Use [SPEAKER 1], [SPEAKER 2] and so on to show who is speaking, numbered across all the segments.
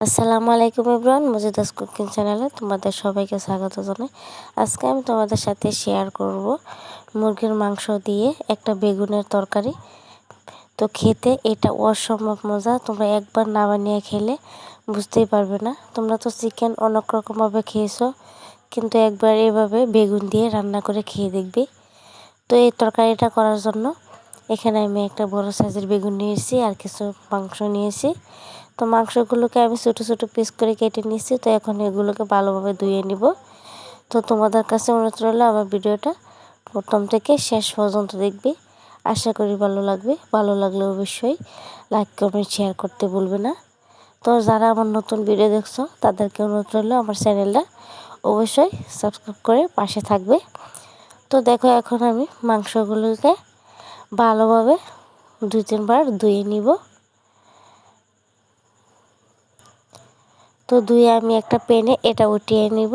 [SPEAKER 1] আসসালামু আলাইকুম ইব্রান মজিদাস কুকিং চ্যানেলে তোমাদের সবাইকে স্বাগত জানাই। আজকে আমি তোমাদের সাথে শেয়ার করব মুরগির মাংস দিয়ে একটা বেগুনের তরকারি। তো খেতে এটা অসম্ভব মজা, তোমরা একবার না বানিয়ে খেলে বুঝতেই পারবে না। তোমরা তো চিকেন অনেক রকমভাবে খেয়েছো, কিন্তু একবার এভাবে বেগুন দিয়ে রান্না করে খেয়ে দেখবে। তো এই তরকারিটা করার জন্য এখানে আমি একটা বড় সাইজের বেগুন নিয়েছি আর কিছু মাংস নিয়েছি। তো মাংসগুলোকে আমি ছোটো ছোটো পিস করে কেটে নিয়েছি। তো এখন এগুলোকে ভালোভাবে ধুয়ে নিব। তো তোমাদের কাছে অনুরোধ রইল আমার ভিডিওটা প্রথম থেকে শেষ পর্যন্ত দেখবে। আশা করি ভালো লাগবে। ভালো লাগলে অবশ্যই লাইক কমেন্ট শেয়ার করতে ভুলবে না। তো যারা আমার নতুন ভিডিও দেখছ, তাদেরকে অনুরোধ রইল আমার চ্যানেলটা অবশ্যই সাবস্ক্রাইব করে পাশে থাকবে। তো দেখো এখন আমি মাংসগুলোকে ভালোভাবে দু তিনবার ধুয়ে নিব। তো ধুয়ে আমি একটা পেনে এটা উঠিয়ে নিব।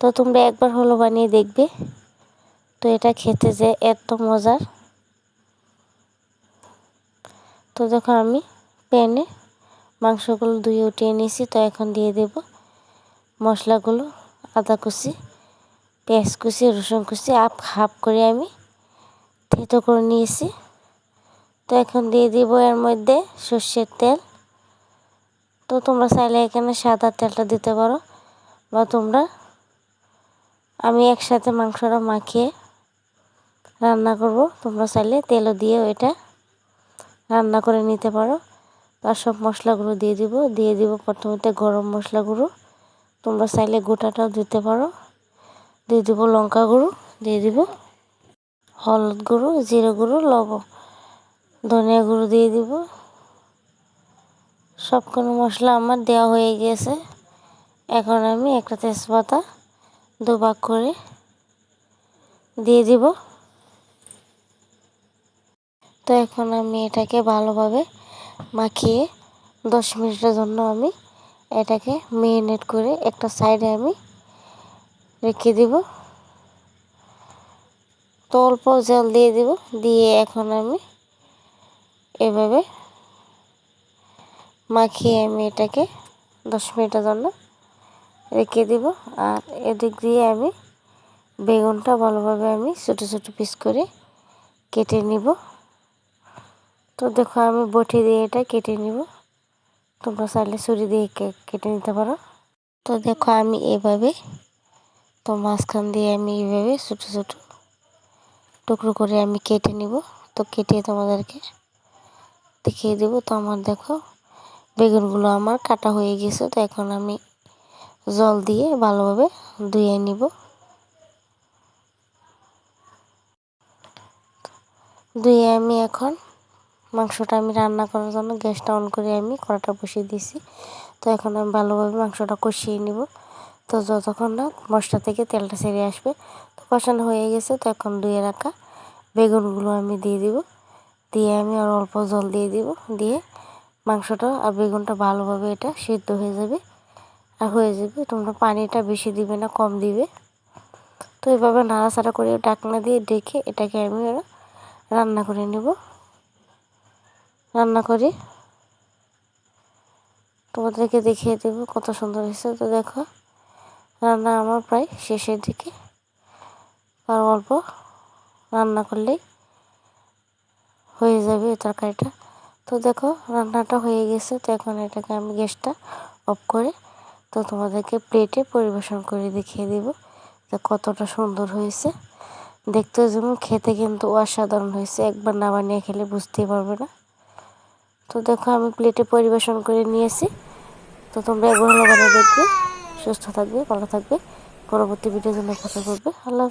[SPEAKER 1] তো তোমরা একবার হলো বানিয়ে দেখবে। তো এটা খেতে যে এত মজার। তো দেখো আমি প্যানে মাংসগুলো ধুয়ে উঠিয়ে নিয়েছি। তো এখন দিয়ে দেব মশলাগুলো, আদা কুচি পেঁয়াজ কুচি, রসুন কুচি, আপ হাফ করে আমি থেতো করে নিয়েছি। তো এখন দিয়ে দিব এর মধ্যে সর্ষের তেল। তো তোমরা চাইলে এখানে সাদা তেলটা দিতে পারো বা তোমরা আমি একসাথে মাংসটা মাখিয়ে রান্না করব। তোমরা চাইলে তেলও দিয়ে এটা রান্না করে নিতে পারো। তার সব মশলাগুলো দিয়ে দিব। দিয়ে দিব প্রথমে গরম মশলা গুঁড়ো তোমরা চাইলে গোটাটাও দিতে পারো। দিয়ে দিব লঙ্কা গুঁড়ো, দিয়ে দিব হলুদ গুঁড়ো, জিরে গুঁড়ো, লবণ, ধনিয়া গুঁড়ো দিয়ে দিব। সবগুলো মশলা আমার দেওয়া হয়ে গিয়েছে এখন আমি একটা তেজপাতা দুভাগ করে দিয়ে দিব। তো এখন আমি এটাকে ভালোভাবে মাখিয়ে দশ মিনিটের জন্য আমি এটাকে মেরিনেট করে একটা সাইডে আমি রেখে দিব। তো অল্প জল দিয়ে দিব। দিয়ে এখন আমি এভাবে মাখিয়ে আমি এটাকে দশ মিনিটের জন্য রেখে দিব। আর এদিক দিয়ে আমি বেগুনটা ভালোভাবে আমি ছোটো ছোটো পিস করে কেটে নিব। তো দেখো আমি বটি দিয়ে এটা কেটে নিব। তোমরা চাইলে ছুরি দিয়ে কেটে নিতে পারো। তো দেখো আমি এভাবে তো মাঝখান দিয়ে আমি এইভাবে ছোটো ছোটো টুকরো করে আমি কেটে নিব। তো কেটে তোমাদেরকে দেখিয়ে দেবো। তো আমার দেখো বেগুনগুলো আমার কাটা হয়ে গেছে। তো এখন আমি জল দিয়ে ভালোভাবে ধুয়ে নিব। ধুয়ে আমি এখন মাংসটা আমি রান্না করার জন্য গ্যাসটা অন করে আমি কড়াটা বসিয়ে দিয়েছি। তো এখন আমি ভালোভাবে মাংসটা কষিয়ে নিব। তো যতক্ষণ না মশলা থেকে তেলটা ছেড়ে আসবে, তো কষানো হয়ে গেছে, তো এখন ধুয়ে রাখা বেগুনগুলো আমি দিয়ে দিব। দিয়ে আমি আর অল্প জল দিয়ে দিব, দিয়ে মাংসটা আর বেগুনটা ভালোভাবে এটা সিদ্ধ হয়ে যাবে। আর হয়ে যাবে, তোমরা পানিটা বেশি দিবে না, কম দিবে। তো এভাবে নাড়াচাড়া করে ডাকনা দিয়ে ডেকে এটাকে আমি রান্না করে নেব। রান্না করি তোমাদেরকে দেখিয়ে দেবো কত সুন্দর হয়েছে। তো দেখো রান্না আমার প্রায় শেষের দিকে। আর অল্প রান্না করলেই হয়ে যাবে তরকারিটা। তো দেখো, রান্নাটা হয়ে গেছে। তো এখন এটাকে আমি গ্যাসটা অফ করে তো তোমাদেরকে প্লেটে পরিবেশন করে দেখিয়ে দেব যে কতটা সুন্দর হয়েছে। দেখতে যেমন খেতে কিন্তু অসাধারণ হয়েছে। একবার না বানিয়ে খেলে বুঝতেই পারবে না। তো দেখো, আমি প্লেটে পরিবেশন করে নিয়েছি। তো তোমরা একবার বানিয়ে দেখবে। সুস্থ থাকবে ভালো থাকবে। পরবর্তী ভিডিওর জন্য কথা করবে আল্লাহ